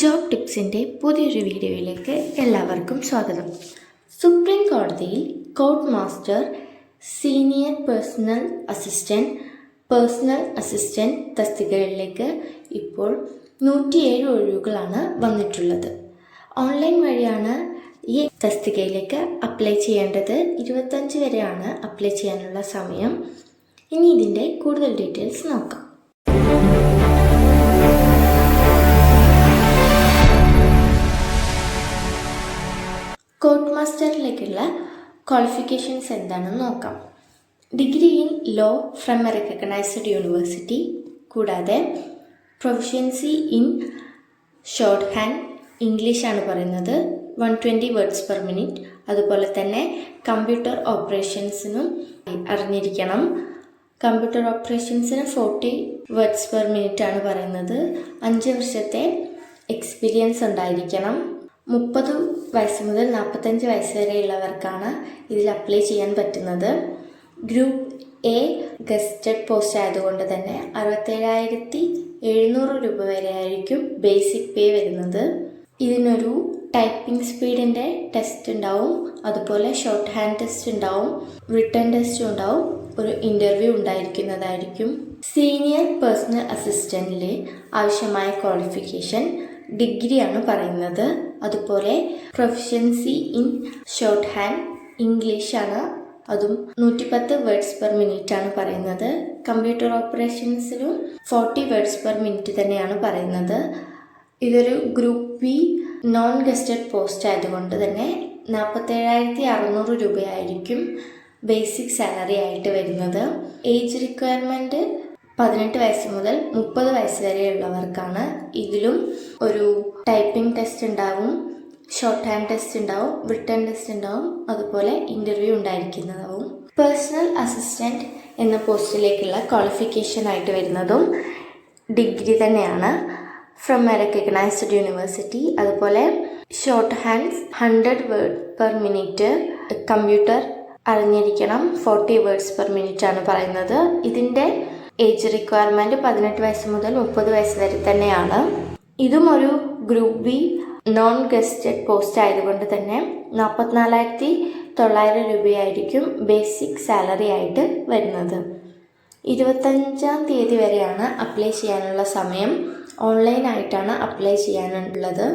Job ടിപ്സിന്റെ പുതിയൊരു വീഡിയോയിലേക്ക് എല്ലാവർക്കും സ്വാഗതം. സുപ്രീം കോടതിയിൽ court master senior personal assistant personal assistant തസ്തികകളിലേക്ക് ഇപ്പോൾ നൂറ്റിയേഴ് ഒഴിവുകളാണ് വന്നിട്ടുള്ളത്. ഓൺലൈൻ വഴിയാണ് ഈ തസ്തികയിലേക്ക് അപ്ലൈ ചെയ്യേണ്ടത്. ഇരുപത്തഞ്ച് വരെയാണ് അപ്ലൈ ചെയ്യാനുള്ള സമയം. ഇനി ഇതിന്റെ കൂടുതൽ ഡീറ്റെയിൽസ് നോക്കാം. ക്വാളിഫിക്കേഷൻസ് എന്താണെന്ന് നോക്കാം. Degree in law from a recognised university കൂടാതെ പ്രൊഫഷ്യൻസി ഇൻ ഷോർട്ട് ഹാൻഡ് ഇംഗ്ലീഷാണ് പറയുന്നത്. One twenty words per minute അതുപോലെ തന്നെ കമ്പ്യൂട്ടർ ഓപ്പറേഷൻസിനും അറിഞ്ഞിരിക്കണം. കമ്പ്യൂട്ടർ ഓപ്പറേഷൻസിന് ഫോർട്ടി വേർഡ്സ് പെർ മിനിറ്റ് ആണ് പറയുന്നത്. അഞ്ച് വർഷത്തെ എക്സ്പീരിയൻസ് ഉണ്ടായിരിക്കണം. മുപ്പത് വയസ്സ് മുതൽ നാൽപ്പത്തഞ്ച് വയസ്സ് വരെയുള്ളവർക്കാണ് ഇതിൽ അപ്ലൈ ചെയ്യാൻ പറ്റുന്നത്. ഗ്രൂപ്പ് എ ഗസ്റ്റഡ് പോസ്റ്റ് ആയതുകൊണ്ട് തന്നെ അറുപത്തേഴായിരത്തി എഴുന്നൂറ് രൂപ വരെ ആയിരിക്കും ബേസിക് പേ വരുന്നത്. ഇതിനൊരു ടൈപ്പിംഗ് സ്പീഡിന്റെ ടെസ്റ്റ് ഉണ്ടാവും. അതുപോലെ ഷോർട്ട് ഹാൻഡ് ടെസ്റ്റ് ഉണ്ടാവും. റിട്ടേൺ ടെസ്റ്റും ഉണ്ടാവും. ഒരു ഇന്റർവ്യൂ ഉണ്ടായിരിക്കുന്നതായിരിക്കും. സീനിയർ പേഴ്സണൽ അസിസ്റ്റന്റിൽ ആവശ്യമായ ക്വാളിഫിക്കേഷൻ ഡിഗ്രിയാണ് പറയുന്നത്. അതുപോലെ പ്രൊഫഷ്യൻസി ഇൻ ഷോർട്ട് ഹാൻഡ് ഇംഗ്ലീഷാണ് അതും നൂറ്റിപ്പത്ത് വേർഡ്സ് പെർ മിനിറ്റ് ആണ് പറയുന്നത്. കമ്പ്യൂട്ടർ ഓപ്പറേഷൻസിലും ഫോർട്ടി വേർഡ്സ് പെർ മിനിറ്റ് തന്നെയാണ് പറയുന്നത്. ഇതൊരു group B non gazetted post ആയതുകൊണ്ട് തന്നെ നാൽപ്പത്തേഴായിരത്തി അറുന്നൂറ് രൂപയായിരിക്കും ബേസിക് സാലറി ആയിട്ട് വരുന്നത്. ഏജ് റിക്വയർമെന്റ് പതിനെട്ട് വയസ്സ് മുതൽ മുപ്പത് വയസ്സ് വരെയുള്ളവർക്കാണ് ഇതിലും ഒരു ടൈപ്പിംഗ് ടെസ്റ്റ് ഉണ്ടാവും ഷോർട്ട് ഹാൻഡ് ടെസ്റ്റ് ഉണ്ടാവും റിട്ടേൺ ടെസ്റ്റ് ഉണ്ടാവും അതുപോലെ ഇന്റർവ്യൂ ഉണ്ടായിരിക്കുന്നതാവും. പേഴ്സണൽ അസിസ്റ്റന്റ് എന്ന പോസ്റ്റിലേക്കുള്ള ക്വാളിഫിക്കേഷൻ ആയിട്ട് വരുന്നതും ഡിഗ്രി തന്നെയാണ്. ഫ്രം എ റെക്കഗ്നൈസ്ഡ് യൂണിവേഴ്സിറ്റി അതുപോലെ shorthands hundred word per minute computer അറിഞ്ഞിരിക്കണം ഫോർട്ടി വേർഡ്സ് പെർ മിനിറ്റ് ആണ് പറയുന്നത്. ഇതിന്റെ ഏജ് റിക്വയർമെന്റ് പതിനെട്ട് വയസ്സ് മുതൽ മുപ്പത് വയസ്സ് വരെ തന്നെയാണ്. ഇതും ഒരു group B non gazetted post ആയതുകൊണ്ട് തന്നെ നാൽപ്പത്തിനാലായിരത്തി തൊള്ളായിരം രൂപയായിരിക്കും ബേസിക് സാലറി ആയിട്ട് വരുന്നത്. ഇരുപത്തഞ്ചാം തീയതി വരെയാണ് അപ്ലൈ ചെയ്യാനുള്ള സമയം. ഓൺലൈനായിട്ടാണ് അപ്ലൈ ചെയ്യാനുള്ളത്.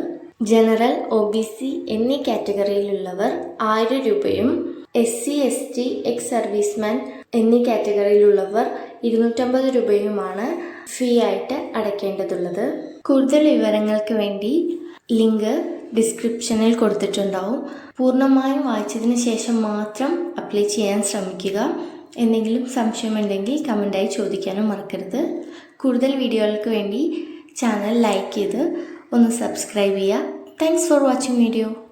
ജനറൽ ഒ ബി സി എന്നീ കാറ്റഗറിയിലുള്ളവർ ആയിരം രൂപയും S C S T ex serviceman എന്നീ കാറ്റഗറിയിലുള്ളവർ ഇരുന്നൂറ്റമ്പത് രൂപയുമാണ് ഫീ ആയിട്ട് അടയ്ക്കേണ്ടതുള്ളത്. കൂടുതൽ വിവരങ്ങൾക്ക് വേണ്ടി ലിങ്ക് ഡിസ്ക്രിപ്ഷനിൽ കൊടുത്തിട്ടുണ്ടാവും. പൂർണമായും വായിച്ചതിന് ശേഷം മാത്രം അപ്ലൈ ചെയ്യാൻ ശ്രമിക്കുക. എന്തെങ്കിലും സംശയമുണ്ടെങ്കിൽ കമന്റായി ചോദിക്കാനും മറക്കരുത്. കൂടുതൽ വീഡിയോകൾക്ക് വേണ്ടി ചാനൽ ലൈക്ക് ചെയ്ത് ഒന്ന് സബ്സ്ക്രൈബ് ചെയ്യുക. Thanks for watching video